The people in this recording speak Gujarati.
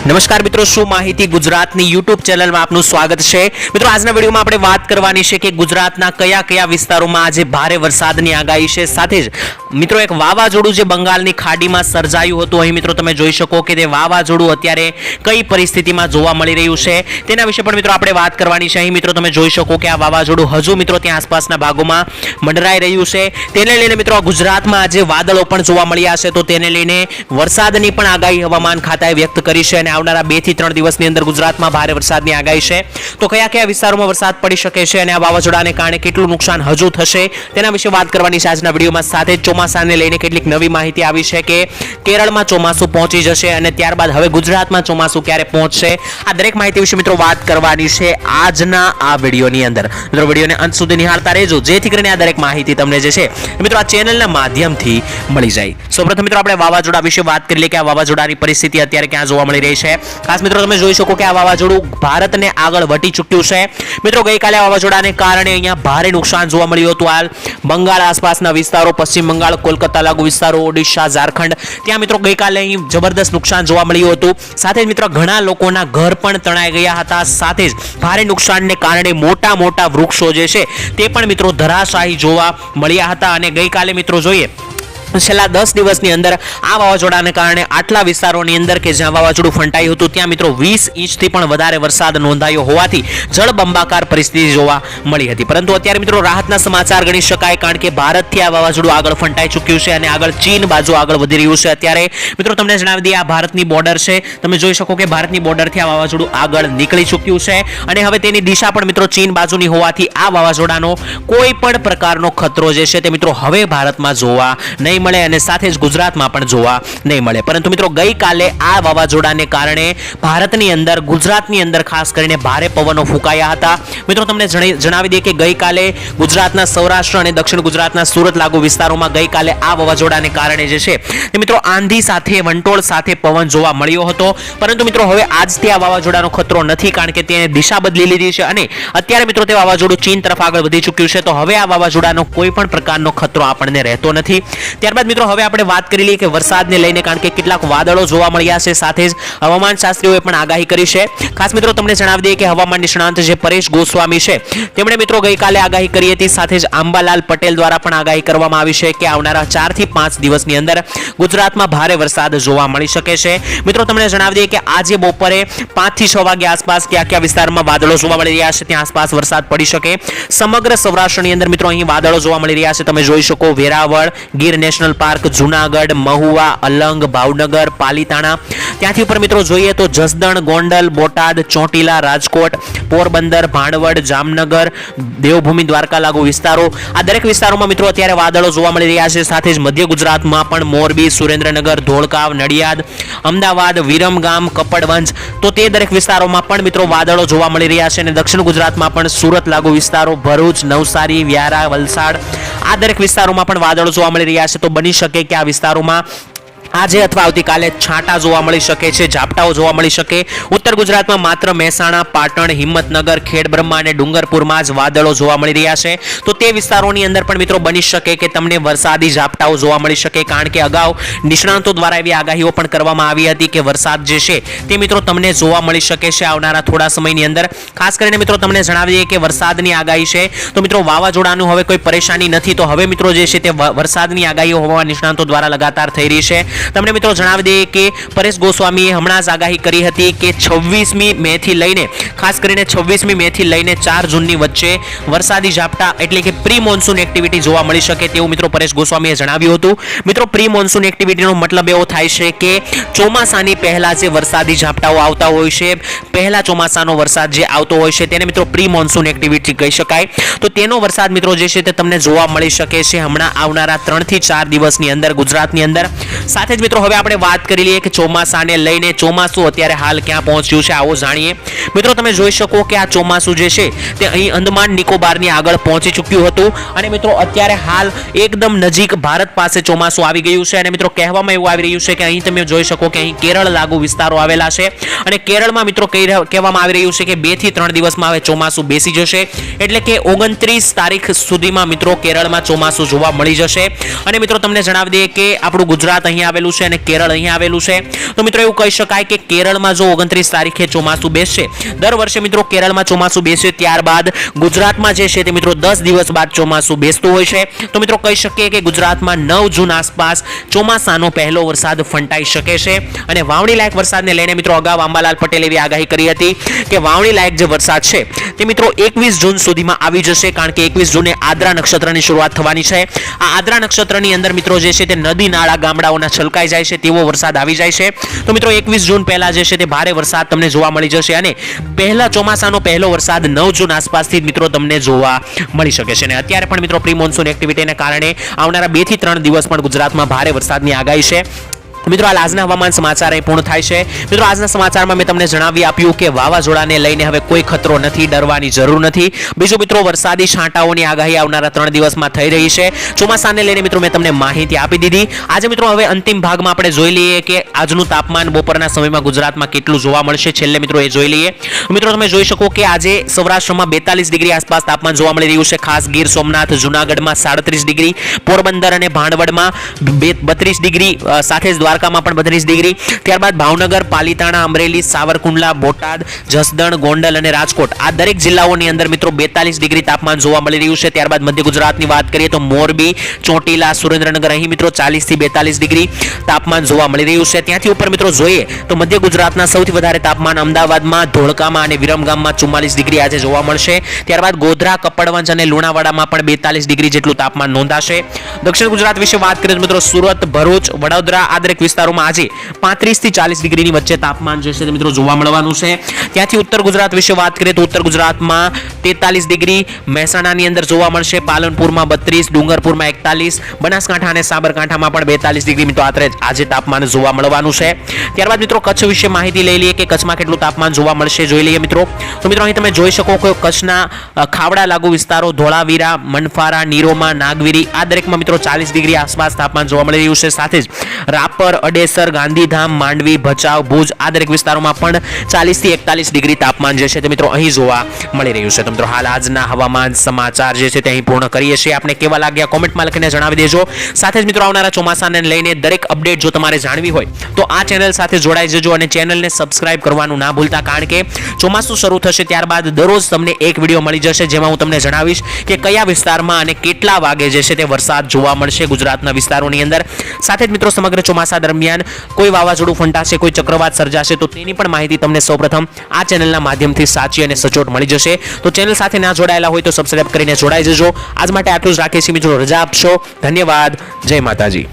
નમસ્કાર મિત્રો, શું માહિતી ગુજરાતની યુટ્યુબ ચેનલમાં આપનું સ્વાગત છે? મિત્રો, આજના વિડીયોમાં આપણે વાત કરવાની છે કે ગુજરાતના કયા કયા વિસ્તારોમાં આજે ભારે વરસાદની આગાહી છે. સાથે જ મિત્રો, એક વાવાઝોડું જે બંગાળની ખાડીમાં સર્જાયું હતું, અહીં મિત્રો તમે જોઈ શકો કે તે વાવાઝોડું અત્યારે કઈ પરિસ્થિતિમાં જોવા મળી રહ્યું છે. તેના વિશે પણ મિત્રો આપણે વાત કરવાની છે. અહીં મિત્રો તમે જોઈ શકો કે આ વાવાઝોડું હજુ મિત્રો ત્યાં આસપાસના ભાગોમાં મંડરાઈ રહ્યું છે. તેને લઈને મિત્રો ગુજરાતમાં આજે વાદળો પણ જોવા મળ્યા છે. તો તેને લઈને વરસાદની પણ આગાહી હવામાન ખાતાએ વ્યક્ત કરી છે અને આવનારા બેથી ત્રણ દિવસની અંદર ગુજરાતમાં ભારે વરસાદની આગાહી છે. તો કયા કયા વિસ્તારોમાં વરસાદ પડી શકે છે અને આ વાવાઝોડાને કારણે કેટલું નુકસાન હજુ થશે? તેના વિશે વાત કરવાની છે આજના વિડીયોમાં. સાથે ચોમાસાને લઈને કેટલીક નવી માહિતી આવી છે કે કેરળમાં ચોમાસું પહોંચી જશે અને ત્યારબાદ હવે ગુજરાતમાં ચોમાસું ક્યારે પહોંચશે? આ દરેક માહિતી વિશે મિત્રો વાત કરવાની છે આજના આ વિડીયોની અંદર. મિત્રો વિડીયોને અંત સુધી નિહાળતા રહેજો. જેથી કરીને આ દરેક માહિતી તમને જે છે મિત્રો આ ચેનલના માધ્યમથી મળી જાય. સૌપ્રથમ મિત્રો આપણે વાવાઝોડા વિશે વાત કરી લઈએ કે આ વાવાઝોડાની પરિસ્થિતિ અત્યારે ક્યાં જોવા મળી રહી છે. ખાસ મિત્રો, તમે જોઈ શકો કે આ વાવાઝોડું ભારતને આગળ વટી ચૂક્યું છે. મિત્રો, ગઈકાલે આ વાવાઝોડાને કારણે અહીંયા ભારે નુકસાન જોવા મળ્યું હતું. હાલ બંગાળ આસપાસના વિસ્તારો, પશ્ચિમ બંગાળ, કોલકાતા લાગુ વિસ્તારો, ઓડિશા, ઝારખંડ, ત્યાં મિત્રો ગઈકાલે અહીં જબરદસ્ત નુકસાન જોવા મળ્યું હતું. સાથે જ મિત્રો, ઘણા લોકોના ઘર પણ તણાઈ ગયા હતા. સાથે જ ભારે નુકસાનને કારણે મોટા મોટા વૃક્ષો જે છે તે પણ મિત્રો ધરાશાહી જોવા મળ્યા હતા. અને ગઈકાલે મિત્રો જોઈએ છેલ્લા દસ દિવસની અંદર આ વાવાઝોડાને કારણે આટલા વિસ્તારોની અંદર કે જ્યાં વાવાઝોડું ફંટાયું હતું, ત્યાં મિત્રો વીસ ઇંચથી પણ વધારે વરસાદ નોંધાયો હોવાથી જળબંબાકાર પરિસ્થિતિ જોવા મળી હતી. પરંતુ અત્યારે મિત્રો રાહતના સમાચાર ગણી શકાય, કારણ કે ભારતથી આ વાવાઝોડું આગળ ફંટાઈ ચૂક્યું છે અને આગળ ચીન બાજુ આગળ વધી રહ્યું છે. અત્યારે મિત્રો તમને જણાવી દઈએ, આ ભારતની બોર્ડર છે. તમે જોઈ શકો કે ભારતની બોર્ડરથી આ વાવાઝોડું આગળ નીકળી ચૂક્યું છે અને હવે તેની દિશા પણ મિત્રો ચીન બાજુની હોવાથી આ વાવાઝોડાનો કોઈ પણ પ્રકારનો ખતરો જે છે તે મિત્રો હવે ભારતમાં જોવા નહીં મળે અને સાથે જ ગુજરાતમાં પણ જોવા નહીં મળે. પરંતુ મિત્રો, ગઈકાલે આ વાવાઝોડાને કારણે ભારતની અંદર, ગુજરાતની અંદર ખાસ કરીને ભારે પવનો ફૂંકાયા હતા. મિત્રો, તમને જણાવી દઈએ કે ગઈકાલે ગુજરાતના સૌરાષ્ટ્ર અને દક્ષિણ ગુજરાતના સુરત લાગુ વિસ્તારોમાં ગઈકાલે આ વાવાઝોડાને કારણે જે છે તે મિત્રો, આંધી સાથે, વંટોળ સાથે પવન જોવા મળ્યો હતો. પરંતુ મિત્રો, હવે આજથી આ વાવાઝોડાનો ખતરો નથી, કારણ કે તેને દિશા બદલી લીધી છે અને અત્યારે મિત્રો, તે વાવાઝોડું ચીન તરફ આગળ વધી ચૂક્યું છે. તો હવે આ વાવાઝોડાનો કોઈ પણ પ્રકારનો ખતરો આપણને રહેતો નથી. ત્યારબાદ મિત્રો હવે આપણે વાત કરી લઈએ કે વરસાદને લઈને, કારણ કે કેટલાક વાદળો જોવા મળ્યા છે, સાથે જ હવામાન શાસ્ત્રીઓએ પણ આગાહી કરી છે. ખાસ મિત્રો તમને જણાવી દઈએ કે હવામાન નિષ્ણાંત જે પરેશ ગોસ્વામી છે, તેમણે મિત્રો ગઈકાલે આગાહી કરી હતી, સાથે જ આંબાલાલ પટેલ દ્વારા પણ આગાહી કરવામાં આવી છે કે આવનારા ચારથી પાંચ દિવસની અંદર ગુજરાતમાં ભારે વરસાદ જોવા મળી શકે છે. મિત્રો તમને જણાવી દઈએ કે આજે બપોરે પાંચથી છ વાગ્યા આસપાસ કયા કયા વિસ્તારમાં વાદળો જોવા મળી રહ્યા છે, ત્યાં આસપાસ વરસાદ પડી શકે. સમગ્ર સૌરાષ્ટ્રની અંદર મિત્રો અહીં વાદળો જોવા મળી રહ્યા છે, તમે જોઈ શકો વેરાવળ, ગીર નેશનલ પાર્ક, જુનાગઢ, મહુવા, અલંગ, ભાવનગર, પાલીતાણા. ત્યાંથી ઉપર મિત્રો જોઈએ તો જસદણ, ગોંડલ, બોટાદ, ચોટીલા, રાજકોટ, પોરબંદર, ભાણવડ, જામનગર, દેવભૂમિ, દ્વારકા લાગુ વિસ્તારો. આ દરેક વિસ્તારોમાં મિત્રો અત્યારે વાદળો જોવા મળી રહ્યા છે. સાથે જ મધ્ય ગુજરાતમાં પણ મોરબી, સુરેન્દ્રનગર, ધોળકાવ, નડિયાદ, અમદાવાદ, વિરમગામ, કપડવંજ, તો તે દરેક વિસ્તારોમાં પણ મિત્રો વાદળો જોવા મળી રહ્યા છે અને દક્ષિણ ગુજરાતમાં પણ સુરત લાગુ વિસ્તારો, ભરૂચ, નવસારી, વ્યારા, વલસાડ, આ દરેક વિસ્તારોમાં પણ વાદળો જોવા મળી રહ્યા છે. તો બની શકે કે આ વિસ્તારોમાં આજે અથવા આવતીકાલે છાંટા જોવા મળી શકે છે, ઝાપટાઓ જોવા મળી શકે. ઉત્તર ગુજરાતમાં માત્ર મહેસાણા, પાટણ, હિંમતનગર ખેડબ્રહ્મા અને ડુંગરપુરમાં જ વાદળો જોવા મળી રહ્યા છે. તો તે વિસ્તારોની અંદર પણ મિત્રો બની શકે કે તમને વરસાદી ઝાપટાઓ જોવા મળી શકે, કારણ કે અગાઉ નિષ્ણાંતો દ્વારા એવી આગાહીઓ પણ કરવામાં આવી હતી કે વરસાદ જે છે તે મિત્રો તમને જોવા મળી શકે છે આવનારા થોડા સમયની અંદર. ખાસ કરીને મિત્રો તમને જણાવી દઈએ કે વરસાદની આગાહી છે. તો મિત્રો વાવાઝોડાનું હવે કોઈ પરેશાની નથી. તો હવે મિત્રો જે છે તે વરસાદની આગાહીઓ હોવા નિષ્ણાંતો દ્વારા લગાતાર થઈ રહી છે. તમને મિત્રો જણાવી દઈએ કે પરેશ ગોસ્વામીએ હમણાં જ આગાહી કરી હતી કે છવ્વીસમી મેથી લઈને, ખાસ કરીને છવ્વીસમી મેથી લઈને ચાર જૂનની વચ્ચે વરસાદી ઝાપટા એટલે કે પ્રી મોન્સૂન એક્ટિવિટી જોવા મળી શકે તેવું મિત્રો પરેશ ગોસ્વામીએ જણાવ્યું હતું. મિત્રો, પ્રી મોન્સૂન એક્ટિવિટીનો મતલબ એવો થાય છે કે ચોમાસાની પહેલાં જે વરસાદી ઝાપટાઓ આવતા હોય છે, પહેલાં ચોમાસાનો વરસાદ જે આવતો હોય છે તેને મિત્રો પ્રી મોન્સૂન એક્ટિવિટી કહી શકાય. તો તેનો વરસાદ મિત્રો જે છે તે તમને જોવા મળી શકે છે. હમણાં આવનારા ત્રણથી ચાર દિવસની અંદર ગુજરાતની અંદર. સાથે જ મિત્રો હવે આપણે વાત કરી લઈએ કે ચોમાસાને લઈને ચોમાસું અત્યારે હાલ ક્યાં પહોંચ્યું છે, આવો જાણીએ. મિત્રો, તમે જોઈ શકો કે આ ચોમાસું જે છે, તે અહીં અંદમાન નિકોબારની આગળ પહોંચી ચૂક્યું હતું. અને મિત્રો, અત્યારે હાલ એકદમ નજીક ભારત પાસે ચોમાસું આવી ગયું છે. અને મિત્રો, કહેવામાં એવું આવી રહ્યું છે કે અહીં તમે જોઈ શકો કે અહીં કેરળ લાગુ વિસ્તારો આવેલા છે. અને કેરળમાં મિત્રો કહેવામાં આવી રહ્યું છે કે બેથી ત્રણ દિવસમાં હવે ચોમાસું બેસી જશે. એટલે કે ઓગણત્રીસ તારીખ સુધીમાં મિત્રો, કેરળમાં ચોમાસું જોવા મળી જશે. અને મિત્રો, તમને જણાવી દઈએ કે આપણું ગુજરાત અહીં આવેલું આવેલું છે અને કેરળ અહીંયા આવેલું છે. તો મિત્રો એવું કહી શકાય કે કેરળમાં જો ઓગણત્રીસ તારીખે ચોમાસું બેસશે, દર વર્ષે મિત્રો કેરળમાં ચોમાસું બેસે ત્યારબાદ ગુજરાતમાં જે છે તે મિત્રો દસ દિવસ બાદ ચોમાસું બેસતું હોય છે. તો મિત્રો કહી શકીએ કે ગુજરાતમાં નવ જૂન આસપાસ ચોમાસાનો પહેલો વરસાદ ફંટાઈ શકે છે. અને વાવણી લાયક વરસાદને લઈને મિત્રો અગાઉ અંબાલાલ પટેલે એવી આગાહી કરી હતી કે વાવણી લાયક જે વરસાદ છે તે મિત્રો એકવીસ જૂન સુધીમાં આવી જશે, કારણ કે એકવીસ જૂને આદ્રા નક્ષત્રની શરૂઆત થવાની છે. આ આદ્રા નક્ષત્રની અંદર મિત્રો જે છે તે નદી, નાળા, ગામડાઓના છલકાઈ જાય છે, તેવો વરસાદ આવી જાય છે. તો મિત્રો, એકવીસ જૂન પહેલા જે છે તે ભારે વરસાદ તમને જોવા મળી જશે અને પહેલા ચોમાસાનો પહેલો વરસાદ નવ જૂન આસપાસથી મિત્રો તમને જોવા મળી શકે છે. અને અત્યારે પણ મિત્રો પ્રી મોન્સૂન એક્ટિવિટીને કારણે આવનારા બેથી ત્રણ દિવસ પણ ગુજરાતમાં ભારે વરસાદની આગાહી છે. મિત્રો હાલ આજના હવામાન સમાચાર અહીં પૂર્ણ થાય છે. મિત્રો, આજના સમાચારમાં મેં તમને જણાવી આપ્યું કે વાવાઝોડાને લઈને હવે કોઈ ખતરો નથી, ડરવાની જરૂર નથી. બીજું, મિત્રો, વરસાદી છાંટાઓની આગાહી આવનારા ત્રણ દિવસમાં થઈ રહી છે. ચોમાસાને લઈને, મિત્રો, મેં તમને માહિતી આપી દીધી. આજે, મિત્રો, હવે અંતિમ ભાગમાં આપણે જોઈ લઈએ કે આજનું તાપમાન બપોરના સમયમાં ગુજરાતમાં કેટલું જોવા મળશે. છેલ્લે, મિત્રો, એ જોઈ લઈએ. મિત્રો, તમે જોઈ શકો કે આજે સૌરાષ્ટ્રમાં બેતાલીસ ડિગ્રી આસપાસ તાપમાન જોવા મળી રહ્યું છે. ખાસ ગીર સોમનાથ, જુનાગઢમાં સાડત્રીસ ડિગ્રી, પોરબંદર અને ભાંડવડમાં બત્રીસ ડિગ્રી સાથે જ દ્વારકામાં પણ બત્રીસ ડિગ્રી ત્યારબાદ ભાવનગર, પાલીતાણા, અમરેલી, સાવરકુંડલા, બોટાદ, જસદણ, ગોંડલ અને રાજકોટ આ દરેક જિલ્લાઓની અંદર મિત્રો બેતાલીસ ડિગ્રી તાપમાન જોવા મળી રહ્યું છે. ત્યારબાદ મધ્ય ગુજરાતની વાત કરીએ તો મોરબી, ચોટીલા, સુરેન્દ્રનગર અહીં મિત્રો ચાલીસથી બેતાલીસ ડિગ્રી તાપમાન જોવા મળી રહ્યું છે. ત્યાંથી ઉપર મિત્રો જોઈએ તો મધ્ય ગુજરાતના સૌથી વધારે તાપમાન અમદાવાદમાં, ધોળકામાં અને વિરમગામમાં ચુમ્માલીસ ડિગ્રી આજે જોવા મળશે. ત્યારબાદ ગોધરા, કપડવંજ અને લુણાવાડામાં પણ બેતાલીસ ડિગ્રી જેટલું તાપમાન નોંધાશે. દક્ષિણ ગુજરાત વિશે વાત કરીએ મિત્રો સુરત, ભરૂચ, વડોદરા આ દરેક વિસ્તારોમાં આજે પાંત્રીસથી ચાલીસ ડિગ્રીની વચ્ચે તાપમાન જે છે તે મિત્રો જોવા મળવાનું છે. ત્યાંથી ઉત્તર ગુજરાત વિશે વાત કરીએ તો ઉત્તર ગુજરાતમાં તેતાલીસ ડિગ્રી, મહેસાણાની અંદર જોવા મળશે, પાલનપુરમાં બત્રીસ, ડુંગરપુરમાં એકતાલીસ, બનાસકાંઠા અને સાબરકાંઠામાં પણ બેતાલીસ ડિગ્રી મિત્રો આત્રે આજે તાપમાન જોવા મળવાનું છે. ત્યારબાદ મિત્રો કચ્છ વિશે માહિતી લઈ લઈએ કે કચ્છમાં કેટલું તાપમાન જોવા મળશે જોઈ લઈએ મિત્રો. તો મિત્રો અહીં તમે જોઈ શકો કે કચ્છના ખાવડા લાગુ વિસ્તારો, ધોળાવીરા, મનફારા, નીરોમાં, નાગવીરી આ દરેકમાં મિત્રો ચાલીસ ડિગ્રી આસપાસ તાપમાન જોવા મળી રહ્યું છે. સાથે જ રાપર અડેસર, ગાંધીધામ, માંડવી, ભચાઉ, ભુજ આ દરેક વિસ્તારોમાં પણ ચાલીસથી એકતાલીસ ડિગ્રી તાપમાન જે છે તે મિત્રો અહીં જોવા મળી રહ્યું છે. તો મિત્રો હાલ આજના હવામાન સમાચાર જે છે તે અહીં પૂર્ણ કરીએ છીએ. આપણે કેવા લાગ્યા કોમેન્ટમાં લખીને જણાવી દેજો. સાથે જ મિત્રો આવનારા ચોમાસાને લઈને દરેક અપડેટ જો તમારે જાણવી હોય, તો આ ચેનલ સાથે જોડાઈ જજો અને ચેનલને સબસ્ક્રાઇબ કરવાનું ના ભૂલતા, કારણ કે ચોમાસું શરૂ થશે ત્યારબાદ દરરોજ તમને એક વીડિયો મળી જશે, જેમાં હું તમને જણાવીશ કે કયા વિસ્તારમાં અને કેટલા વાગે જે છે તે વરસાદ જોવા મળશે ગુજરાતના વિસ્તારોની અંદર. સાથે જ મિત્રો સમગ્ર ચોમાસા દરમિયાન કોઈ વાવાઝોડું ફંટાશે, કોઈ ચક્રવાત સર્જાશે, તો તેની પણ માહિતી તમને સૌપ્રથમ આ ચેનલના માધ્યમથી સાચી અને સચોટ મળી જશે. તો ચેનલ સાથે ના જોડાયેલા હોય તો સબસ્ક્રાઈબ કરીને જોડાઈ જજો. આજ માટે આટલું જ રાખીએ છીએ મિત્રો. રજા આપશો. ધન્યવાદ. જય માતાજી.